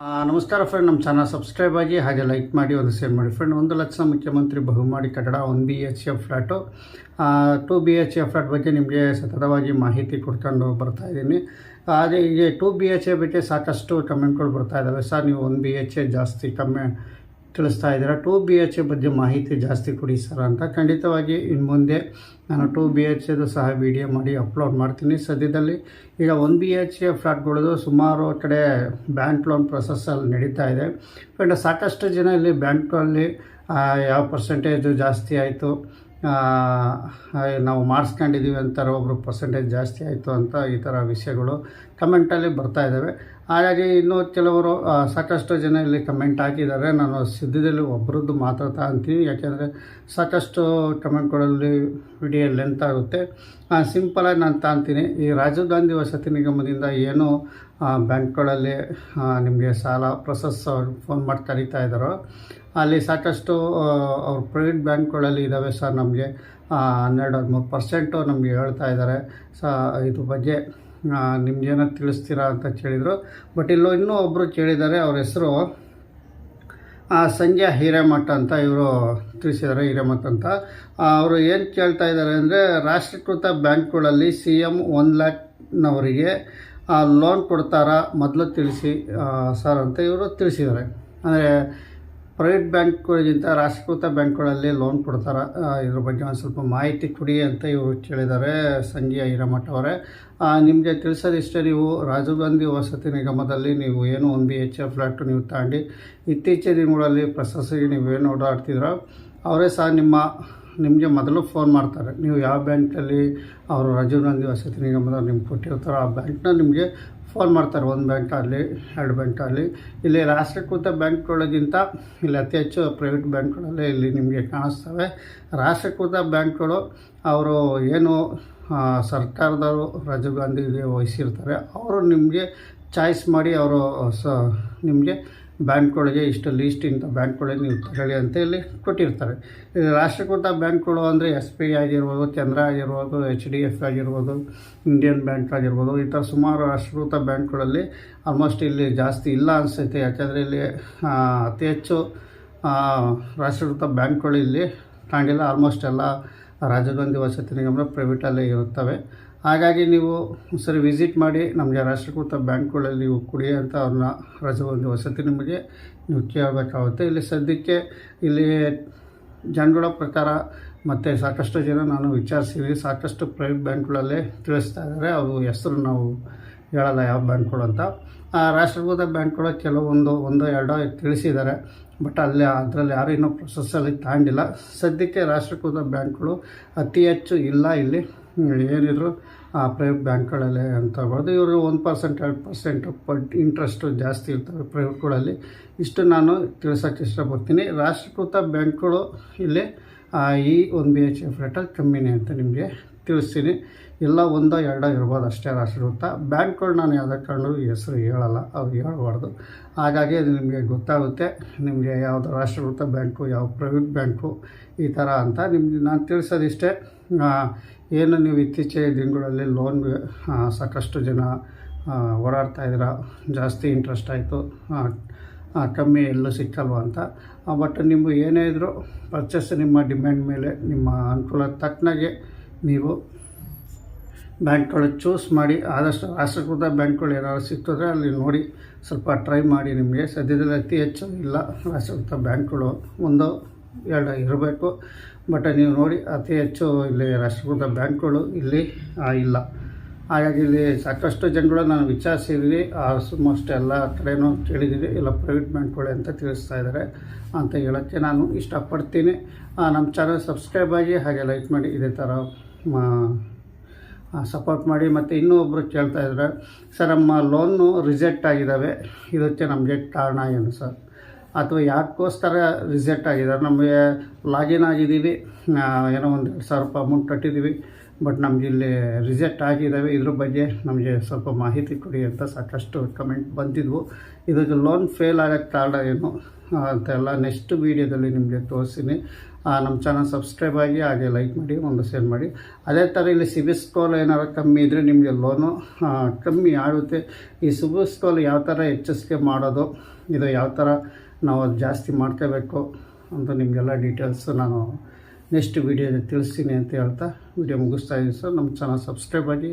ನಮಸ್ಕಾರ ಫ್ರೆಂಡ್ ನಮ್ಮ channel subscribe ಆಗಿ ಹಾಗೆ ಲೈಕ್ ಮಾಡಿ ಒಂದು ಶೇರ್ ಮಾಡಿ. ಫ್ರೆಂಡ್ ಒಂದು ಲಕ್ಷ ಮುಖ್ಯಮಂತ್ರಿ ಬಹುಮಾಡಿ ಕಟ್ಟಡ one B H K flat two B H K flat ಬಗ್ಗೆ ನಿಮಗೆ ಸತತವಾಗಿ ಮಾಹಿತಿ ಕೊಡ್ಕೊಂಡು ಬರ್ತಾ ಇದ್ದೀನಿ. ಅದೇ ಈಗ ಟು ಬಿ ಎಚ್ ಎ ಬಗ್ಗೆ ಸಾಕಷ್ಟು ಕಮೆಂಟ್ಗಳು ಬರ್ತಾ ಇದ್ದಾವೆ ಸರ್, ನೀವು ಒನ್ ಬಿ ಎಚ್ ಎ ಜಾಸ್ತಿ ಕಮ್ಮಿ ತಿಳಿಸ್ತಾ ಇದ್ದೀರಾ. ಟು ಬಿ ಎಚ್ ಬಗ್ಗೆ ಮಾಹಿತಿ ಜಾಸ್ತಿ ಕೊಡಿ ಸರ್ ಅಂತ. ಖಂಡಿತವಾಗಿ ಇನ್ನು ಮುಂದೆ ನಾನು ಟು ಬಿ ಎಚ್ ಎದು ಸಹ ವಿಡಿಯೋ ಮಾಡಿ ಅಪ್ಲೋಡ್ ಮಾಡ್ತೀನಿ. ಸದ್ಯದಲ್ಲಿ ಈಗ ಒನ್ ಬಿ ಎಚ್ ಎ ಸುಮಾರು ಕಡೆ ಬ್ಯಾಂಕ್ ಲೋನ್ ಪ್ರೊಸೆಸ್ಸಲ್ಲಿ ನಡೀತಾ ಇದೆ. ಬಟ್ ಸಾಕಷ್ಟು ಜನ ಇಲ್ಲಿ ಬ್ಯಾಂಕಲ್ಲಿ ಯಾವ ಪರ್ಸೆಂಟೇಜು ಜಾಸ್ತಿ ಆಯಿತು ನಾವು ಮಾಡಿಸ್ಕೊಂಡಿದ್ದೀವಿ ಅಂತಾರೆ ಒಬ್ಬರು ಪರ್ಸೆಂಟೇಜ್ ಜಾಸ್ತಿ ಆಯಿತು ಅಂತ ಈ ಥರ ವಿಷಯಗಳು ಕಮೆಂಟಲ್ಲಿ ಬರ್ತಾ ಇದ್ದಾವೆ. ಹಾಗಾಗಿ ಇನ್ನೂ ಕೆಲವರು ಸಾಕಷ್ಟು ಜನ ಇಲ್ಲಿ ಕಮೆಂಟ್ ಹಾಕಿದ್ದಾರೆ. ನಾನು ಸಿದ್ಧದಲ್ಲಿ ಒಬ್ಬರದ್ದು ಮಾತ್ರ ತಾಂತೀನಿ ಯಾಕೆಂದರೆ ಸಾಕಷ್ಟು ಕಮೆಂಟ್ಗಳಲ್ಲಿ ವಿಡಿಯೋ ಲೆಂತ್ ಆಗುತ್ತೆ. ಸಿಂಪಲಾಗಿ ನಾನು ತಾಂತೀನಿ ಈ ರಾಜೀವ್ ಗಾಂಧಿ ವಸತಿ ನಿಗಮದಿಂದ ಏನು ಬ್ಯಾಂಕ್ಗಳಲ್ಲಿ ನಿಮಗೆ ಸಾಲ, ಪ್ರೊಸೆಸ್ ಫೋನ್ ಮಾಡಿ ಕರೀತಾ ಇದ್ದಾರೋ, ಅಲ್ಲಿ ಸಾಕಷ್ಟು ಅವ್ರ ಪ್ರೈವೇಟ್ ಬ್ಯಾಂಕ್ಗಳಲ್ಲಿ ಇದ್ದಾವೆ ಸರ್ ನಮಗೆ. ಹನ್ನೆರಡು, ಹದಿಮೂರು ಪರ್ಸೆಂಟು ನಮಗೆ ಹೇಳ್ತಾ ಇದ್ದಾರೆ. ಸ ಇದು ಬಗ್ಗೆ ನಿಮ್ಗೇನೋ ತಿಳಿಸ್ತೀರಾ ಅಂತ ಕೇಳಿದರು. ಬಟ್ ಇಲ್ಲೋ ಇನ್ನೂ ಒಬ್ಬರು ಕೇಳಿದ್ದಾರೆ ಅವ್ರ ಹೆಸರು ಆ, ಸಂಧ್ಯಾ ಹಿರೇಮಠ ಅಂತ ಇವರು ತಿಳಿಸಿದ್ದಾರೆ ಹಿರೇಮಠ ಅಂತ. ಅವರು ಏನು ಕೇಳ್ತಾ ಇದ್ದಾರೆ ಅಂದರೆ ರಾಷ್ಟ್ರೀಕೃತ ಬ್ಯಾಂಕ್ಗಳಲ್ಲಿ ಸಿ ಎಂ ಒನ್ ಲ್ಯಾಕ್ನವರಿಗೆ ಲೋನ್ ಕೊಡ್ತಾರಾ ಮೊದಲು ತಿಳಿಸಿ ಸರ್ ಅಂತ ಇವರು ತಿಳಿಸಿದ್ದಾರೆ. ಅಂದರೆ ಪ್ರೈವೇಟ್ ಬ್ಯಾಂಕ್ಗಳಿಗಿಂತ ರಾಷ್ಟ್ರೀಕೃತ ಬ್ಯಾಂಕ್ಗಳಲ್ಲಿ ಲೋನ್ ಕೊಡ್ತಾರೆ? ಇದ್ರ ಬಗ್ಗೆ ಒಂದು ಸ್ವಲ್ಪ ಮಾಹಿತಿ ಕೊಡಿ ಅಂತ ಇವರು ಕೇಳಿದ್ದಾರೆ ಸಂಜಯ್ ಹಿರೇಮಠ ಅವರೇ. ನಿಮಗೆ ತಿಳಿಸೋದಿಷ್ಟೇ, ನೀವು ರಾಜೀವ್ ಗಾಂಧಿ ವಸತಿ ನಿಗಮದಲ್ಲಿ ನೀವು ಏನು ಒಂದು ಬಿ ಎಚ್ ಎಫ್ ಫ್ಲ್ಯಾಟು ನೀವು ತಾಂಡಿ, ಇತ್ತೀಚಿನ ದಿನಗಳಲ್ಲಿ ಪ್ರಶಸ್ತಿಗೆ ನೀವೇನು ಓಡಾಡ್ತಿದ್ರೋ ಅವರೇ ಸಹ ನಿಮ್ಮ ನಿಮಗೆ ಮೊದಲು ಫೋನ್ ಮಾಡ್ತಾರೆ. ನೀವು ಯಾವ ಬ್ಯಾಂಕಲ್ಲಿ ಅವರು ರಾಜೀವ್ ಗಾಂಧಿ ವಸತಿ ನಿಗಮದ ನಿಮ್ಗೆ ಕೊಟ್ಟಿರ್ತಾರೋ ಆ ಬ್ಯಾಂಕ್ನ ನಿಮಗೆ ಫೋನ್ ಮಾಡ್ತಾರೆ. ಒಂದು ಬ್ಯಾಂಕ್ ಆಗಲಿ, ಎರಡು ಬ್ಯಾಂಕ್ ಆಗಲಿ. ಇಲ್ಲಿ ರಾಷ್ಟ್ರೀಕೃತ ಬ್ಯಾಂಕ್ಗಳಿಗಿಂತ ಇಲ್ಲಿ ಅತಿ ಹೆಚ್ಚು ಪ್ರೈವೇಟ್ ಬ್ಯಾಂಕ್ಗಳಲ್ಲೇ ಇಲ್ಲಿ ನಿಮಗೆ ಕಾಣಿಸ್ತವೆ. ರಾಷ್ಟ್ರೀಕೃತ ಬ್ಯಾಂಕ್ಗಳು ಅವರು ಏನು ಸರ್ಕಾರದವರು ರಾಜೀವ್ ಗಾಂಧಿಗೆ ವಹಿಸಿರ್ತಾರೆ. ಅವರು ನಿಮಗೆ ಚಾಯ್ಸ್ ಮಾಡಿ ಅವರು ಸ, ನಿಮಗೆ ಬ್ಯಾಂಕ್ಗಳಿಗೆ ಇಷ್ಟು ಲೀಸ್ಟ್ ಇಂಥ ಬ್ಯಾಂಕ್ಗಳಿಗೆ ನೀವು ತಗೊಳ್ಳಿ ಅಂತ ಇಲ್ಲಿ ಕೊಟ್ಟಿರ್ತಾರೆ. ಇದು ರಾಷ್ಟ್ರೀಕೃತ ಬ್ಯಾಂಕ್ಗಳು ಅಂದರೆ ಎಸ್ ಬಿ ಐ ಆಗಿರ್ಬೋದು ಕೆನರಾ ಆಗಿರ್ಬೋದು ಎಚ್ ಡಿ ಎಫ್ ಆಗಿರ್ಬೋದು ಇಂಡಿಯನ್ ಬ್ಯಾಂಕ್ ಆಗಿರ್ಬೋದು, ಈ ಥರ ಸುಮಾರು ರಾಷ್ಟ್ರೀಕೃತ ಬ್ಯಾಂಕ್ಗಳಲ್ಲಿ ಆಲ್ಮೋಸ್ಟ್ ಇಲ್ಲಿ ಜಾಸ್ತಿ ಇಲ್ಲ ಅನಿಸುತ್ತೆ. ಯಾಕೆಂದರೆ ಇಲ್ಲಿ ಅತಿ ಹೆಚ್ಚು ರಾಷ್ಟ್ರೀಕೃತ ಬ್ಯಾಂಕ್ಗಳು ಇಲ್ಲಿ ಕಾಣಿಲ್ಲ ಆಲ್ಮೋಸ್ಟ್ ಎಲ್ಲ ರಾಜೀವ್ ಗಾಂಧಿ ವಸತಿ ನಿಗಮ ಪ್ರೈವೇಟಲ್ಲೇ ಇರುತ್ತವೆ. ಹಾಗಾಗಿ ನೀವು ಸರಿ ವಿಸಿಟ್ ಮಾಡಿ, ನಮಗೆ ರಾಷ್ಟ್ರೀಕೃತ ಬ್ಯಾಂಕ್ಗಳಲ್ಲಿ ನೀವು ಕುಡಿ ಅಂತ ಅವ್ರನ್ನ ರಾಜೀವ್ ಗಾಂಧಿ ವಸತಿ ನಿಮಗೆ ನೀವು ಕೇಳಬೇಕಾಗುತ್ತೆ. ಇಲ್ಲಿ ಸದ್ಯಕ್ಕೆ ಇಲ್ಲಿ ಜನಗಳ ಪ್ರಕಾರ ಮತ್ತು ಸಾಕಷ್ಟು ಜನ ನಾನು ವಿಚಾರಿಸಿದ್ವಿ ಸಾಕಷ್ಟು ಪ್ರೈವೇಟ್ ಬ್ಯಾಂಕ್ಗಳಲ್ಲೇ ತಿಳಿಸ್ತಾ ಇದ್ದಾರೆ. ಅವು ಹೆಸರು ನಾವು ಹೇಳಲ್ಲ ಯಾವ ಬ್ಯಾಂಕ್ಗಳು ಅಂತ. ಆ ರಾಷ್ಟ್ರೀಕೃತ ಬ್ಯಾಂಕ್ಗಳು ಕೆಲವೊಂದು ಒಂದು ಎರಡೋ ತಿಳಿಸಿದ್ದಾರೆ. ಬಟ್ ಅಲ್ಲಿ ಅದರಲ್ಲಿ ಯಾರು ಇನ್ನೂ ಪ್ರೊಸೆಸ್ಸಲ್ಲಿ ತಾಂಡಿಲ್ಲ. ಸದ್ಯಕ್ಕೆ ರಾಷ್ಟ್ರೀಕೃತ ಬ್ಯಾಂಕ್ಗಳು ಅತಿ ಹೆಚ್ಚು ಇಲ್ಲ ಇಲ್ಲಿ. ಏನಿದ್ರು ಏನಿದ್ರು ಪ್ರೈವೇಟ್ ಬ್ಯಾಂಕ್ಗಳಲ್ಲಿ ಅಂತ ಹೇಳ್ಬೋದು. ಇವರು ಒಂದು ಪರ್ಸೆಂಟ್ ಎರಡು ಪರ್ಸೆಂಟ್ ಪಟ್ ಇಂಟ್ರೆಸ್ಟು ಜಾಸ್ತಿ ಇರ್ತವೆ ಪ್ರೈವೇಟ್ಗಳಲ್ಲಿ ಇಷ್ಟು ನಾನು ತಿಳಿಸೋಕ್ಕೆ ಇಷ್ಟಪಡ್ತೀನಿ. ರಾಷ್ಟ್ರೀಕೃತ ಬ್ಯಾಂಕ್ಗಳು ಇಲ್ಲಿ ಈ ಒಂದು ಬಿ ಎಚ್ ಎಫ್ ರೇಟಲ್ಲಿ ಕಮ್ಮಿನೇ ಅಂತ ನಿಮಗೆ ತಿಳಿಸ್ತೀನಿ. ಎಲ್ಲ ಒಂದ, ಎರಡ ಇರ್ಬೋದು ಅಷ್ಟೇ ರಾಷ್ಟ್ರೀವೃತ್ತ ಬ್ಯಾಂಕ್ಗಳು ನಾನು ಯಾವುದೇ ಕಾರಣಕ್ಕೂ ಹೆಸರು ಹೇಳಲ್ಲ, ಅವ್ರು ಹೇಳಬಾರ್ದು. ಹಾಗಾಗಿ ಅದು ನಿಮಗೆ ಗೊತ್ತಾಗುತ್ತೆ, ನಿಮಗೆ ಯಾವುದು ರಾಷ್ಟ್ರೀಕೃತ ಬ್ಯಾಂಕು, ಯಾವ ಪ್ರೈವೇಟ್ ಬ್ಯಾಂಕು, ಈ ಥರ ಅಂತ ನಿಮ್ಗೆ ನಾನು ತಿಳಿಸೋದಿಷ್ಟೇ. ಏನು ನೀವು ಇತ್ತೀಚಿನ ದಿನಗಳಲ್ಲಿ ಲೋನ್ ಸಾಕಷ್ಟು ಜನ ಓಡಾಡ್ತಾ ಇದ್ದೀರಾ, ಜಾಸ್ತಿ ಇಂಟ್ರೆಸ್ಟ್ ಆಯಿತು ಕಮ್ಮಿ ಎಲ್ಲೂ ಸಿಕ್ಕಲ್ವ ಅಂತ. ಬಟ್ ನಿಮ್ಮ ಏನೇ ಇದ್ದರೂ ಪರ್ಚೇಸ್ ನಿಮ್ಮ ಡಿಮ್ಯಾಂಡ್ ಮೇಲೆ, ನಿಮ್ಮ ಅನುಕೂಲ ತಕ್ಕನಾಗೆ ನೀವು ಬ್ಯಾಂಕ್ಗಳು ಚೂಸ್ ಮಾಡಿ ಆದಷ್ಟು ರಾಷ್ಟ್ರೀಕೃತ ಬ್ಯಾಂಕ್ಗಳು ಏನಾದ್ರು ಸಿಕ್ಕಿದ್ರೆ ಅಲ್ಲಿ ನೋಡಿ ಸ್ವಲ್ಪ ಟ್ರೈ ಮಾಡಿ ನಿಮಗೆ. ಸದ್ಯದಲ್ಲಿ ಅತಿ ಹೆಚ್ಚು ಇಲ್ಲ ರಾಷ್ಟ್ರೀಕೃತ ಬ್ಯಾಂಕ್ಗಳು. ಒಂದು, ಎರಡು ಇರಬೇಕು. ಬಟ್ ನೀವು ನೋಡಿ ಅತಿ ಹೆಚ್ಚು ಇಲ್ಲಿ ರಾಷ್ಟ್ರೀಕೃತ ಬ್ಯಾಂಕ್ಗಳು ಇಲ್ಲಿ ಇಲ್ಲ. ಹಾಗಾಗಿ ಇಲ್ಲಿ ಸಾಕಷ್ಟು ಜನಗಳು ನಾನು ವಿಚಾರಿಸಿದ್ವಿ ಆಲ್ಮೋಸ್ಟ್ ಎಲ್ಲ ಕಡೆನೂ ಕೇಳಿದ್ದೀವಿ ಇಲ್ಲ ಪ್ರೈವೇಟ್ ಬ್ಯಾಂಕ್ಗಳೇ ಅಂತ ತಿಳಿಸ್ತಾ ಇದ್ದಾರೆ ಅಂತ ಹೇಳೋಕ್ಕೆ ನಾನು ಇಷ್ಟಪಡ್ತೀನಿ. ನಮ್ಮ ಚಾನಲ್ ಸಬ್ಸ್ಕ್ರೈಬ್ ಆಗಿ ಹಾಗೆ ಲೈಕ್ ಮಾಡಿ. ಇದೇ ಥರ ಸಪೋರ್ಟ್ ಮಾಡಿ ಮತ್ತು ಇನ್ನೂ ಒಬ್ಬರು ಕೇಳ್ತಾ ಇದ್ದಾರೆ ಸರ್, ನಮ್ಮ ಲೋನು ರಿಜೆಕ್ಟ್ ಆಗಿದ್ದಾವೆ ಇದಕ್ಕೆ ನಮಗೆ ಕಾರಣ ಏನು, ಸರ್? ಅಥವಾ ಯಾಕೋಸ್ಕರ ರಿಜೆಕ್ಟ್ ಆಗಿದ್ದಾರೆ? ನಮಗೆ ಲಾಗಿನ್ ಆಗಿದ್ದೀವಿ. ಏನೋ ಒಂದು ಎರಡು ಸಾವಿರ ರೂಪಾಯಿ ಅಮೌಂಟ್ ಕಟ್ಟಿದ್ದೀವಿ. ಬಟ್ ನಮ್ಗೆ ಇಲ್ಲಿ ರಿಜೆಕ್ಟ್ ಆಗಿದ್ದಾವೆ ಇದ್ರ ಬಗ್ಗೆ ನಮಗೆ ಸ್ವಲ್ಪ ಮಾಹಿತಿ ಕೊಡಿ ಅಂತ ಸಾಕಷ್ಟು ಕಮೆಂಟ್ ಬಂದಿದ್ವು. ಇದಕ್ಕೆ ಲೋನ್ ಫೇಲ್ ಆಗೋಕ್ಕೆ ಕಾರಣ ಏನು ಅಂತೆಲ್ಲ ನೆಕ್ಸ್ಟ್ ವೀಡಿಯೋದಲ್ಲಿ ನಿಮಗೆ ತೋರಿಸ್ತೀನಿ. ನಮ್ಮ ಚಾನಲ್ ಸಬ್ಸ್ಕ್ರೈಬ್ ಆಗಿ ಹಾಗೆ ಲೈಕ್ ಮಾಡಿ, ಒಂದು ಶೇರ್ ಮಾಡಿ. ಅದೇ ಥರ ಇಲ್ಲಿ ಸಿಬಿಲ್ ಸ್ಕೋರ್ ಏನಾರು ಕಮ್ಮಿ ಇದ್ದರೆ ನಿಮಗೆ ಲೋನು ಕಮ್ಮಿ ಆಗುತ್ತೆ. ಈ ಸಿಬಿಲ್ ಸ್ಕೋರ್ ಯಾವ ಥರ ಹೆಚ್ಚಿಸ್ಕೆ ಮಾಡೋದು, ಇದು ಯಾವ ಥರ ನಾವು ಜಾಸ್ತಿ ಮಾಡ್ಕೋಬೇಕು ಅಂತ ನಿಮಗೆಲ್ಲ ಡೀಟೇಲ್ಸ್ ನಾನು ನೆಕ್ಸ್ಟ್ ವೀಡಿಯೋದಲ್ಲಿ ತಿಳಿಸ್ತೀನಿ ಅಂತ ಹೇಳ್ತಾ ವಿಡಿಯೋ ಮುಗಿಸ್ತಾ ಇದ್ದೀನಿ ಸರ್ ನಮ್ಮ ಚಾನಲ್ ಸಬ್ಸ್ಕ್ರೈಬ್ ಆಗಿ.